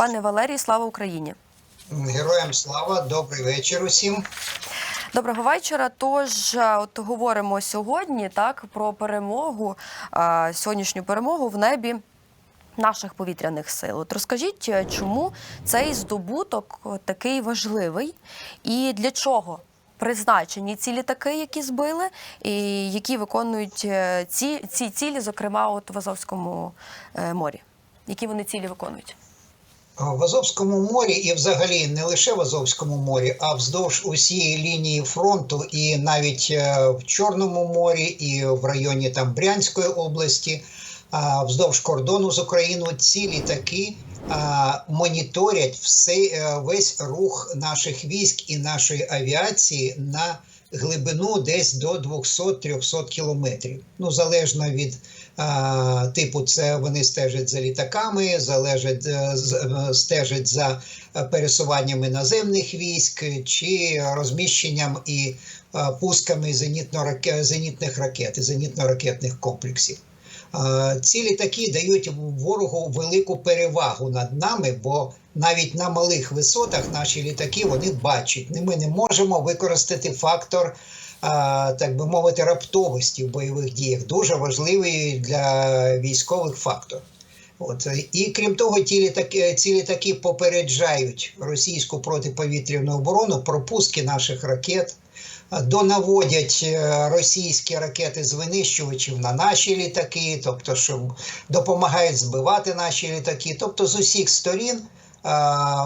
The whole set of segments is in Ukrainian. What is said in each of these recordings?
Пане Валерій, слава Україні! Героям слава, добрий вечір усім. Доброго вечора. Тож е, от говоримо сьогодні так про перемогу, е, сьогоднішню перемогу в небі. Наших повітряних сил. От розкажіть, е, чому цей здобуток такий важливий, і для чого призначені ці літаки, які збили, і які виконують ці, ці цілі, зокрема, от в Азовському морі? Які вони цілі виконують? В Азовському морі, і взагалі не лише в Азовському морі, а вздовж усієї лінії фронту, і навіть е, в Чорному морі, і в районі там Брянської області, вздовж кордону з Україною, ці літаки моніторять все, е, весь рух наших військ і нашої авіації на глибину десь до 200-300 кілометрів. Ну, залежно від а, типу, це вони стежать за літаками, залежать, е, е, стежать за пересуваннями наземних військ чи розміщенням і е, пусками зенітно-раке- зенітних ракет зенітно-ракетних комплексів. Е, Ці літаки дають ворогу велику перевагу над нами, бо навіть на малих висотах наші літаки вони бачать. Ми не можемо використати фактор, так би мовити, раптовості в бойових діях. Дуже важливий для військових фактор. От і крім того, ті літаки, ці літаки попереджають російську протиповітряну оборону про пуски наших ракет, донаводять е, російські ракети з винищувачів на наші літаки, тобто, що допомагають збивати наші літаки. Тобто, з усіх сторін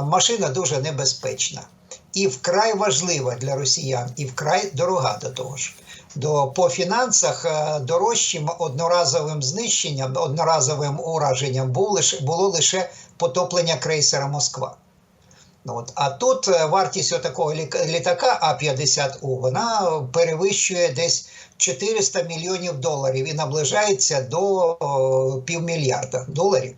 машина дуже небезпечна і вкрай важлива для росіян, і вкрай дорога до того ж. До по фінансах е, дорожчим одноразовим знищенням, одноразовим ураженням був лише було лише потоплення крейсера Москва. Ну, От. А тут е, вартість такого літака А-50У вона перевищує десь 400 мільйонів доларів і наближається до півмільярда доларів.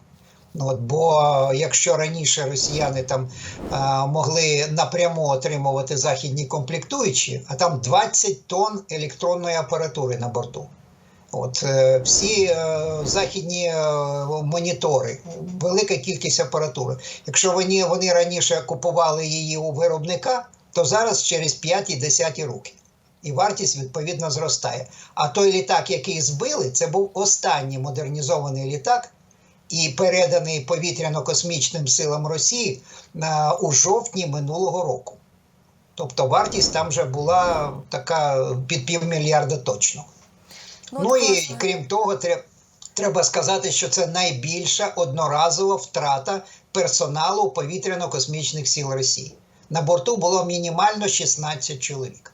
Ну, от, бо якщо раніше росіяни там е, могли напряму отримувати західні комплектуючі, а там 20 тонн електронної апаратури на борту. От е, всі е, західні е, монітори, велика кількість апаратури. Якщо вони, вони раніше купували її у виробника, то зараз через 5 і 10 роки. І вартість відповідно зростає. А той літак, який збили, це був останній модернізований літак, і переданий повітряно-космічним силам Росії у жовтні минулого року. Тобто вартість там вже була така під півмільярда точно. Ну, Ну, і крім того, треб- треба сказати, що це найбільша одноразова втрата персоналу повітряно-космічних сил Росії. На борту було мінімально 16 чоловік.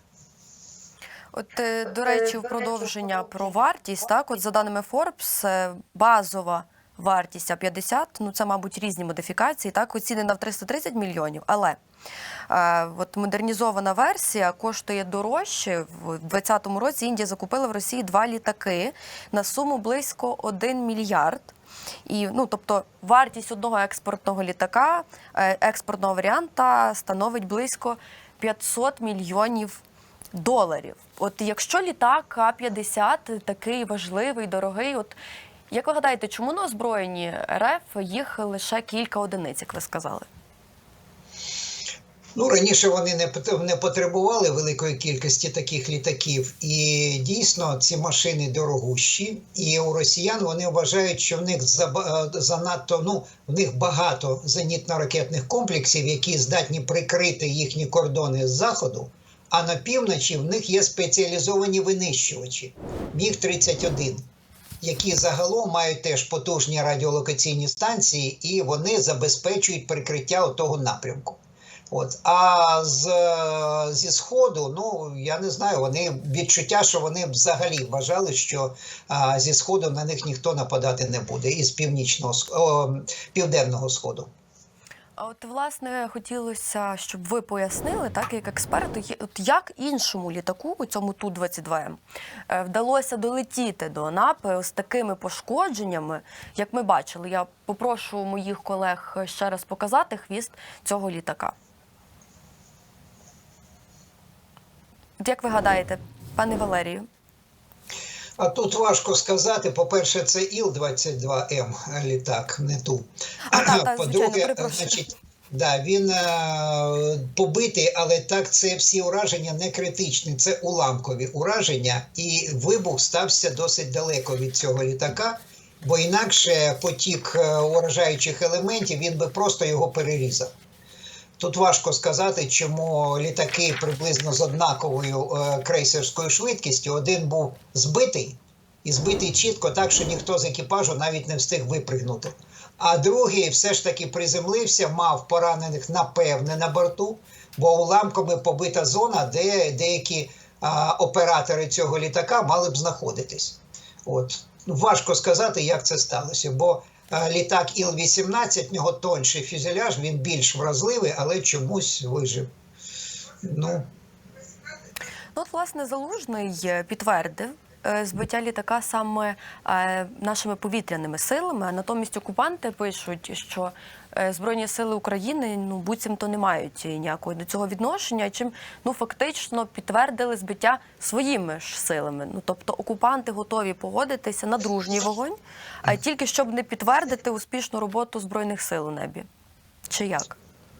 От, е, до речі, в продовження про вартість, так, от за даними Forbes, е, базова вартість А50, ну це, мабуть, різні модифікації, так, оцінена в 330 мільйонів, але е, от модернізована версія коштує дорожче. В 2020 році Індія закупила в Росії два літаки на суму близько 1 мільярд. І, ну, тобто вартість одного експортного літака, е, експортного варіанта становить близько 500 мільйонів доларів. От якщо літак А-50 такий важливий, дорогий, от як ви гадаєте, чому на озброєнні РФ їх лише кілька одиниць, як ви сказали? Ну, раніше вони не не потребували великої кількості таких літаків, і дійсно ці машини дорогущі. І у росіян вони вважають, що в них е, занадто ну в них багато зенітно-ракетних комплексів, які здатні прикрити їхні кордони з заходу. А на півночі в них є спеціалізовані винищувачі Міг 31 які загалом мають теж потужні радіолокаційні станції, і вони забезпечують прикриття того напрямку. От. А з, зі Сходу, ну я не знаю, вони відчуття, що вони взагалі вважали, що а, зі Сходу на них ніхто нападати не буде, із північного о, південного сходу. А от власне хотілося, щоб ви пояснили, так як експерти, от як іншому літаку, у цьому ту 22 м е, вдалося долетіти до Анапи з такими пошкодженнями, як ми бачили. Я попрошу моїх колег ще раз показати хвіст цього літака. От як ви гадаєте, пане Валерію? А тут важко сказати. По-перше, це Іл-22М літак, не ту. А, та, та, По-друге, значить, да, він е, побитий, але так це всі ураження не критичні, це уламкові ураження, і вибух стався досить далеко від цього літака, бо інакше потік е, уражаючих елементів він би просто його перерізав. Тут важко сказати, чому літаки приблизно з однаковою е, крейсерською швидкістю. Один був збитий і збитий чітко, так що ніхто з екіпажу навіть не встиг випригнути. А другий все ж таки приземлився, мав поранених напевне на борту, бо уламками побита зона, де деякі а, оператори цього літака мали б знаходитись. От Ну, важко сказати, як це сталося, бо літак Іл-18, в нього тонший фюзеляж, він більш вразливий, але чомусь вижив. Ну, Ну, от, власне, залужний е, підтвердив. е, Збиття літака саме е, нашими повітряними силами, а натомість окупанти пишуть, що е, Збройні сили України ну буцімто не мають ніякого до цього відношення, чим ну фактично підтвердили збиття своїми ж силами. Ну тобто окупанти готові погодитися на дружній вогонь, а тільки щоб не підтвердити успішну роботу збройних сил у небі. Чи як?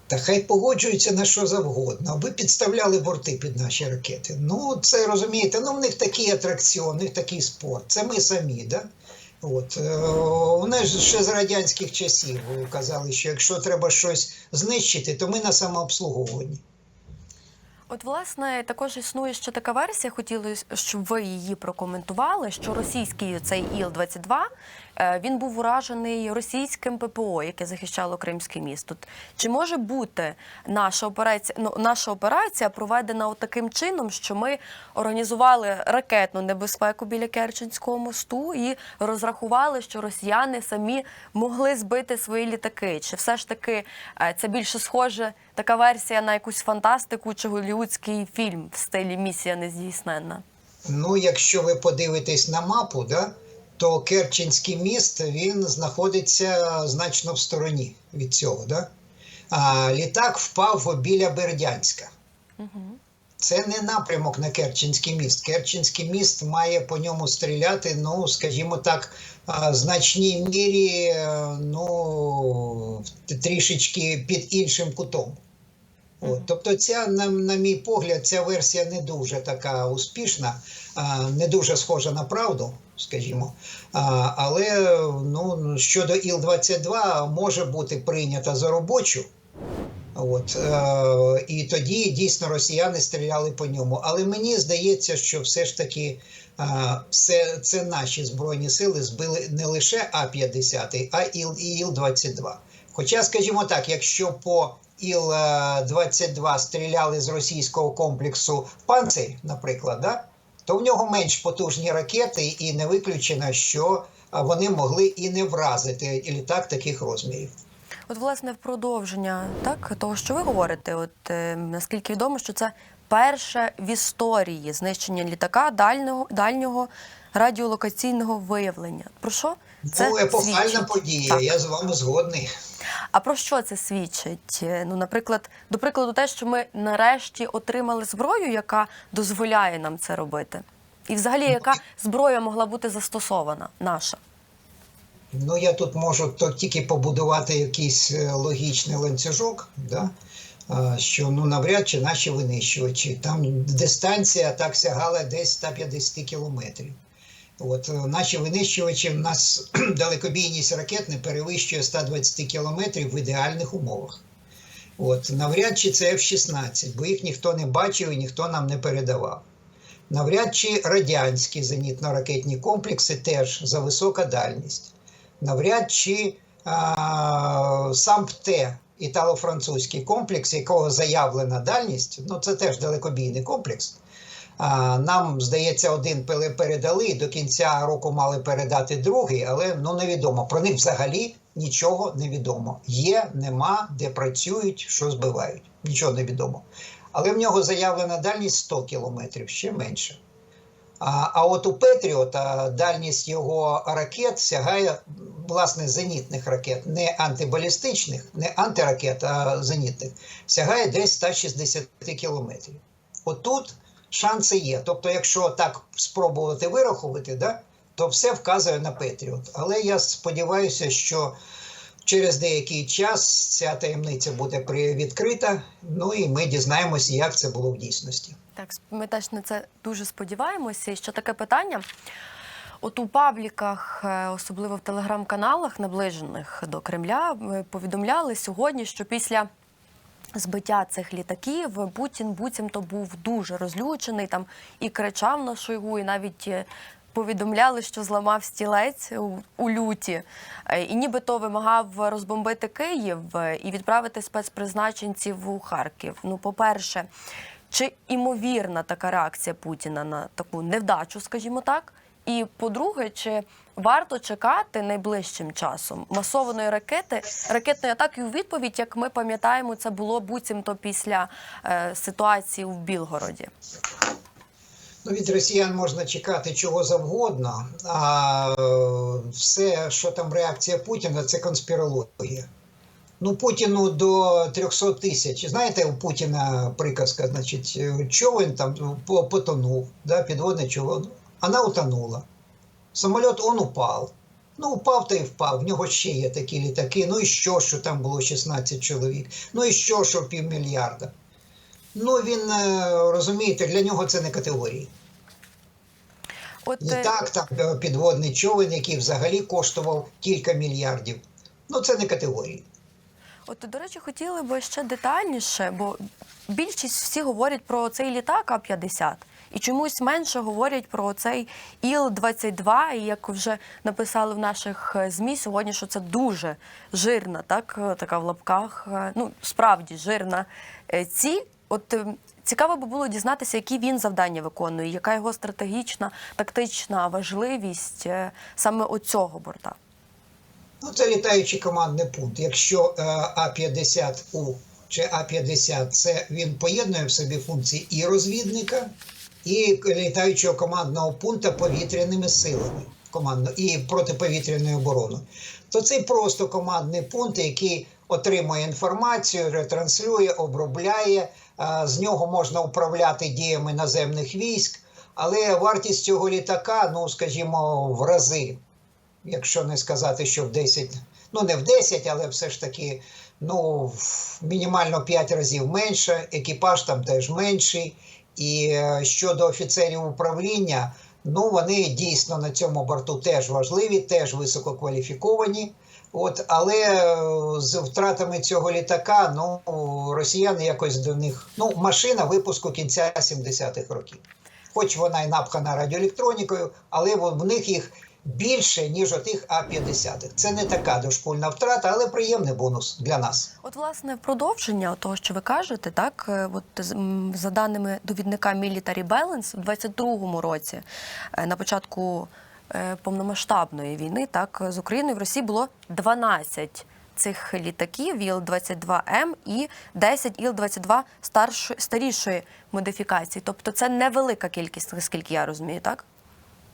Та хай погоджуються на що завгодно, аби підставляли борти під наші ракети. Ну, це розумієте, ну в них такий атракціон, в них такий спорт. Це ми самі, да? От е, вони ж ще з радянських часів казали, що якщо треба щось знищити, то ми на самообслуговуванні. От, власне, також існує ще така версія. Хотіли, щоб ви її прокоментували. Що російський цей Іл-22 е, він був уражений російським ППО, яке захищало Кримське місто. Чи може бути наша операція? Ну, наша операція проведена таким чином, що ми організували ракетну небезпеку біля Керченського мосту і розрахували, що росіяни самі могли збити свої літаки? Чи все ж таки е, це більше схоже така версія на якусь фантастику чи голлівудський фільм в стилі Місія нездійсненна? Ну, якщо ви подивитесь на мапу, да, то Керченський міст він знаходиться значно в стороні від цього. Да? А літак впав біля Бердянська. Це не напрямок на Керченський міст. Керченський міст має по ньому стріляти, ну, скажімо так, в значній мірі, е, ну, трішечки під іншим кутом. От, тобто, ця, на, на мій погляд, ця версія не дуже така успішна, а, не дуже схожа на правду, скажімо. А, але ну, щодо Іл-22 може бути прийнята за робочу. От, е, і тоді дійсно росіяни стріляли по ньому. Але мені здається, що все ж таки е, все, це наші збройні сили збили не лише А-50, а Іл, і Іл-22. Хоча, скажімо так, якщо по Іл-22 стріляли з російського комплексу «Панцирь», наприклад, да, то в нього менш потужні ракети, і не виключено, що вони могли і не вразити літак таких розмірів. От, власне, в продовження так того, що ви говорите, от е, наскільки відомо, що це перше в історії знищення літака дальнього дальнього радіолокаційного виявлення. Про що це ну, епохальна свідчить? подія, Так. я з вами згодний. А про що це свідчить? Е, Ну, наприклад, до прикладу, те, що ми нарешті отримали зброю, яка дозволяє нам це робити, і взагалі, яка зброя могла бути застосована наша? Ну, я тут можу то тільки побудувати якийсь е, логічний ланцюжок, да? що ну, навряд чи наші винищувачі. Там дистанція так сягала десь 150 кілометрів. От, е, наші винищувачі, в нас далекобійність ракет не перевищує 120 кілометрів в ідеальних умовах. От, навряд чи це F-16, бо їх ніхто не бачив і ніхто нам не передавав. Навряд чи радянські зенітно-ракетні комплекси теж за висока дальність. Навряд чи а, сам ПТ, італо-французький комплекс, якого заявлена дальність, ну це теж далекобійний комплекс. Нам, здається, один передали, до кінця року мали передати другий, але ну невідомо. Про них взагалі нічого не відомо. Є, нема, де працюють, що збивають. Нічого не відомо. Але в нього заявлена дальність 100 кілометрів, ще менше. А, а от у Петріота дальність його ракет сягає власне зенітних ракет, не антибалістичних, не антиракет, а зенітних, сягає десь 160 кілометрів. Отут шанси є. Тобто, якщо так спробувати вирахувати, да, то все вказує на Петріот. Але я сподіваюся, що через деякий час ця таємниця буде відкрита. Ну і ми дізнаємося, як це було в дійсності. Так, ми теж на це дуже сподіваємося. І ще таке питання. От у пабліках, е, особливо в телеграм-каналах, наближених до Кремля, е, повідомляли сьогодні, що після збиття цих літаків Путін буцімто був дуже розлючений там і кричав на Шойгу, і навіть е, повідомляли, що зламав стілець у, люті, Е, і нібито вимагав розбомбити Київ е, і відправити спецпризначенців у Харків. Ну, по-перше, чи імовірна така реакція Путіна на таку невдачу, скажімо так? І по-друге, чи варто чекати найближчим часом масованої ракети, ракетної атаки у відповідь, як ми пам'ятаємо, це було буцімто після е, ситуації в Білгороді? Ну, від росіян можна чекати чого завгодно, а все, що там реакція Путіна, це конспірологія. Ну, Путіну до 300 тисяч. Знаєте, у Путіна приказка, значить, човен там по- потонув, да, підводне човен, вона утонула. Самоліт он упав. Ну, упав та й впав. В нього ще є такі літаки. Ну і що, що там було 16 чоловік? Ну і що, що півмільярда? Ну, він е, розумієте, для нього це не категорії. От Не е, так, там е, підводний човен, який взагалі коштував кілька мільярдів. Ну, це не категорії. От, до речі, хотіли би ще детальніше, бо більшість всі говорять про цей літак А-50. І чомусь менше говорять про цей Іл-22, і як вже написали в наших е, ЗМІ сьогодні, що це дуже жирна, так, е, така в лапках, е, ну, справді жирна ціль. От е, цікаво би було дізнатися, які він завдання виконує, яка його стратегічна, тактична важливість саме оцього борта. Ну, це літаючий командний пункт. Якщо е, А-50У чи А-50, це він поєднує в собі функції і розвідника, і літаючого командного пункту повітряними силами командно, і протиповітряною обороною, то це просто командний пункт, який отримує інформацію, ретранслює, обробляє. З нього можна управляти діями наземних військ, але вартість цього літака, ну скажімо, в рази якщо не сказати, що в 10, ну не в 10, але все ж таки ну, мінімально 5 разів менше, екіпаж там теж менший. І е, щодо офіцерів управління, ну вони дійсно на цьому борту теж важливі, теж висококваліфіковані. От, але е, з втратами цього літака, ну росіяни якось до них. Ну, машина випуску кінця 70-х років. Хоч вона й напхана радіоелектронікою, але в в них їх більше, ніж отих А-50. Це не така дошкульна втрата, але приємний бонус для нас. От, власне, продовження того, що ви кажете, так е, от за даними довідника Military Balance, в 22-му році, е, на початку е, повномасштабної війни, так з Україною в Росії було 12 цих літаків Іл-22М і 10 Іл-22 старшої старішої модифікації. Тобто це невелика кількість, наскільки я розумію, так?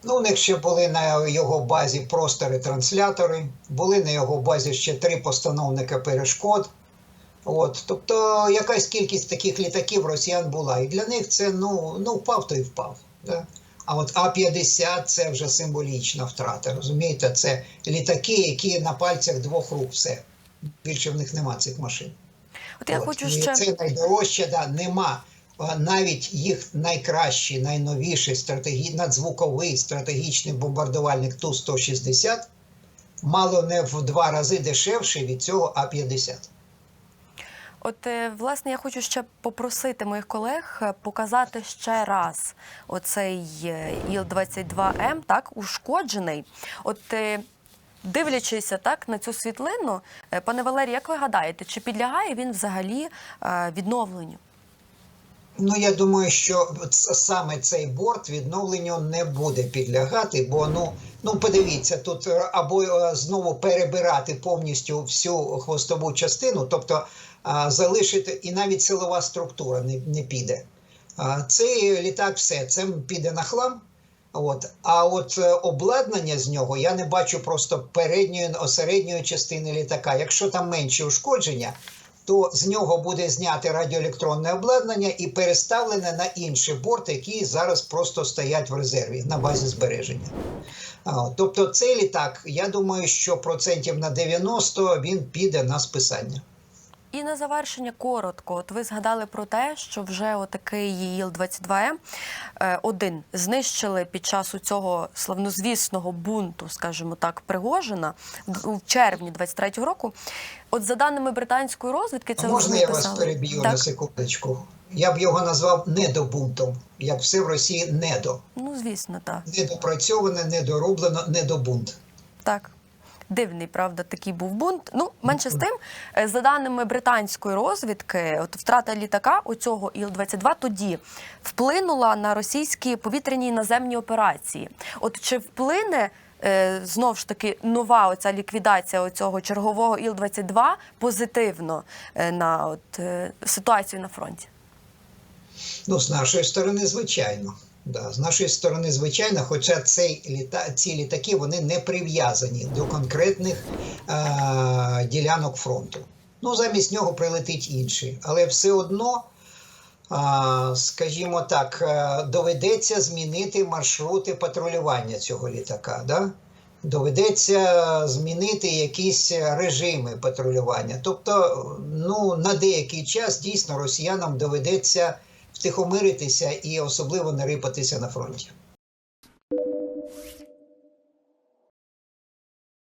Ну, у них ще були на його базі просто ретранслятори, були на його базі ще три постановника перешкод. От, тобто якась кількість таких літаків росіян була. І для них це ну, ну впав то й впав. Да? А от А-50 це вже символічна втрата. Розумієте, це літаки, які на пальцях двох рук все. Більше в них нема цих машин. От я От, хочу і ще це найдорожче, да, нема. Навіть їх найкращий, найновіший стратегі... надзвуковий стратегічний бомбардувальник Ту-160 мало не в два рази дешевший від цього А-50. От, е, власне, я хочу ще попросити моїх колег е, показати ще раз оцей е, Іл-22М, так, ушкоджений. От, дивлячися так на цю світлину, пане Валерій, як ви гадаєте, чи підлягає він взагалі відновленню? Ну, я думаю, що саме цей борт відновленню не буде підлягати, бо ну, ну подивіться, тут е, або е, знову перебирати повністю всю хвостову частину, тобто а, залишити і навіть силова структура не, не піде. А, Цей літак все, це піде на хлам. От. А от е, обладнання з нього я не бачу просто передньої середньої частини літака. Якщо там менші ушкодження, то з нього буде зняти радіоелектронне обладнання і переставлене на інший борт, які зараз просто стоять в резерві на базі збереження. Тобто цей літак, я думаю, що процентів на 90 він піде на списання. І на завершення коротко. От ви згадали про те, що вже отакий ІЛ-22М е, один знищили під час у цього славнозвісного бунту, скажімо так, Пригожина в у червні 23-го року. От за даними британської розвідки, це А можна я вас переб'ю на секундочку? Я б його назвав недобунтом, як все в Росії недо. Ну звісно, так. Недопрацьоване, недороблено, недобунт. Так. Дивний, правда, такий був бунт. Ну, менше з тим, е, за даними британської розвідки, от втрата літака оцього Іл-22 тоді вплинула на російські повітряні і наземні операції. От чи вплине е, знов ж таки нова оця ліквідація оцього чергового Іл-22 позитивно е, на от, ситуацію на фронті? Ну, з нашої сторони, звичайно. Да, з нашої сторони, звичайно, хоча цей літа, ці літаки вони не прив'язані до конкретних е, ділянок фронту. Ну, замість нього прилетить інший. Але все одно, е, скажімо так, е, доведеться змінити маршрути патрулювання цього літака. Да? Доведеться змінити якісь режими патрулювання. Тобто, ну, на деякий час дійсно росіянам доведеться втихомиритися і особливо не рипатися на фронті.